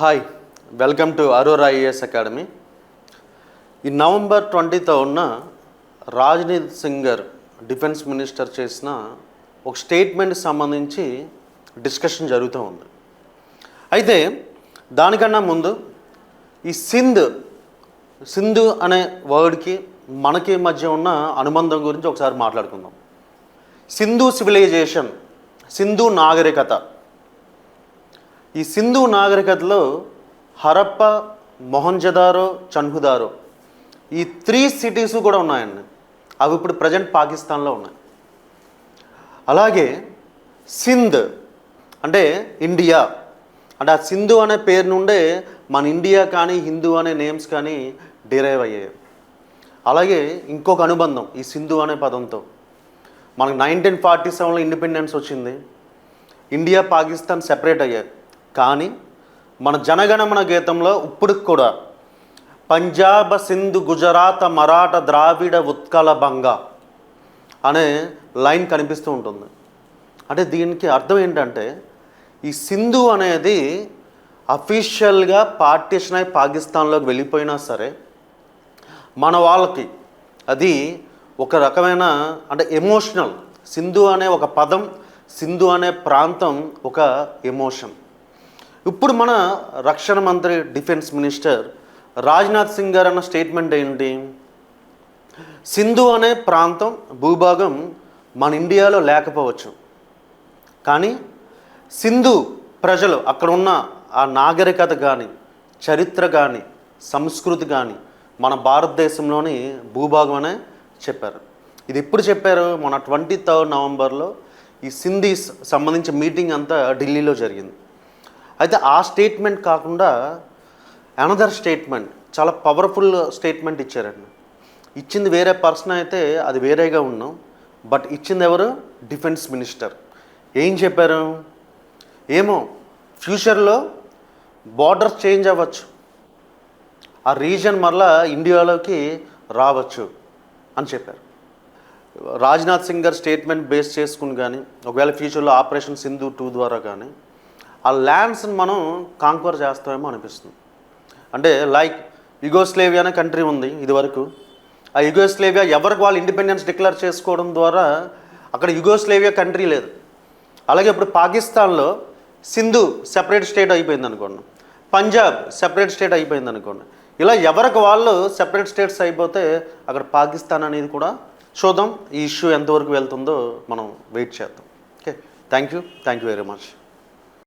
Hi welcome to Aurora IAS academy ఈ November ట్వంటీతో ఉన్న రాజ్నీత్ సింగర్ డిఫెన్స్ మినిస్టర్ చేసిన ఒక స్టేట్మెంట్ సంబంధించి డిస్కషన్ జరుగుతూ ఉంది. అయితే దానికన్నా ముందు ఈ సింధ్ సింధు అనే వర్డ్కి మనకి మధ్య ఉన్న అనుబంధం గురించి ఒకసారి మాట్లాడుకుందాం. సింధు సివిలైజేషన్ సింధు నాగరికత. ఈ సింధు నాగరికతలో హరప్ప మొహంజదారో చన్హుదారో ఈ త్రీ సిటీస్ కూడా ఉన్నాయండి. అవి ఇప్పుడు ప్రజెంట్ పాకిస్తాన్లో ఉన్నాయి. అలాగే సింధ్ అంటే ఇండియా. అంటే ఆ సింధు అనే పేరు నుండే మన ఇండియా కానీ హిందూ అనే నేమ్స్ కానీ డిరైవ్ అయ్యాయి. అలాగే ఇంకొక అనుబంధం ఈ సింధు అనే పదంతో. మనకు నైన్టీన్ ఫార్టీ సెవెన్లో ఇండిపెండెన్స్ వచ్చింది. ఇండియా పాకిస్తాన్ సెపరేట్ అయ్యాయి. కానీ మన జనగణమన గీతంలో ఇప్పటికి కూడా పంజాబ్ సింధు గుజరాత్ మరాఠ ద్రావిడ ఉత్కల బంగ అనే లైన్ కనిపిస్తూ ఉంటుంది. అంటే దీనికి అర్థం ఏంటంటే ఈ సింధు అనేది అఫీషియల్గా పార్టీషన్ అయి పాకిస్తాన్లోకి వెళ్ళిపోయినా సరే మన వాళ్ళకి అది ఒక రకమైన అంటే ఎమోషనల్. సింధు అనే ఒక పదం సింధు అనే ప్రాంతం ఒక ఎమోషన్. ఇప్పుడు మన రక్షణ మంత్రి డిఫెన్స్ మినిస్టర్ రాజ్నాథ్ సింగ్ గారు అన్న స్టేట్మెంట్ ఏంటి? సింధు అనే ప్రాంతం భూభాగం మన ఇండియాలో లేకపోవచ్చు. కానీ సింధు ప్రజలు అక్కడ ఉన్న ఆ నాగరికత కానీ చరిత్ర కానీ సంస్కృతి కానీ మన భారతదేశంలోని భూభాగం అనే చెప్పారు. ఇది ఎప్పుడు చెప్పారు? మన ట్వంటీ థర్డ్ నవంబర్లో ఈ సింధీ సంబంధించిన మీటింగ్ అంతా ఢిల్లీలో జరిగింది. అయితే ఆ స్టేట్మెంట్ కాకుండా అనదర్ స్టేట్మెంట్ చాలా పవర్ఫుల్ స్టేట్మెంట్ ఇచ్చారండి. ఇచ్చింది వేరే పర్సన్ అయితే అది వేరేగా ఉన్నాం. బట్ ఇచ్చింది ఎవరు? డిఫెన్స్ మినిస్టర్ ఏం చెప్పారు? ఏమో ఫ్యూచర్లో బార్డర్స్ చేంజ్ అవ్వచ్చు. ఆ రీజన్ మరలా ఇండియాలోకి రావచ్చు అని చెప్పారు. రాజ్నాథ్ సింగ్ గారు స్టేట్మెంట్ బేస్ చేసుకుని కానీ ఒకవేళ ఫ్యూచర్లో ఆపరేషన్ సింధు టూ ద్వారా కానీ ఆ ల్యాండ్స్ని మనం కాంక్వర్ చేస్తామేమో అనిపిస్తుంది. అంటే లైక్ యుగోస్లేవియా అనే కంట్రీ ఉంది ఇదివరకు. ఆ యుగోస్లేవియా ఎవరికి వాళ్ళు ఇండిపెండెన్స్ డిక్లేర్ చేసుకోవడం ద్వారా అక్కడ యుగోస్లేవియా కంట్రీ లేదు. అలాగే ఇప్పుడు పాకిస్తాన్లో సింధు సెపరేట్ స్టేట్ అయిపోయింది అనుకోండి. పంజాబ్ సెపరేట్ స్టేట్ అయిపోయింది అనుకోండి. ఇలా ఎవరికి వాళ్ళు సెపరేట్ స్టేట్స్ అయిపోతే అక్కడ పాకిస్తాన్ అనేది కూడా చూద్దాం ఈ ఇష్యూ ఎంతవరకు వెళ్తుందో మనం వెయిట్ చేద్దాం. Okay thank you thank you very much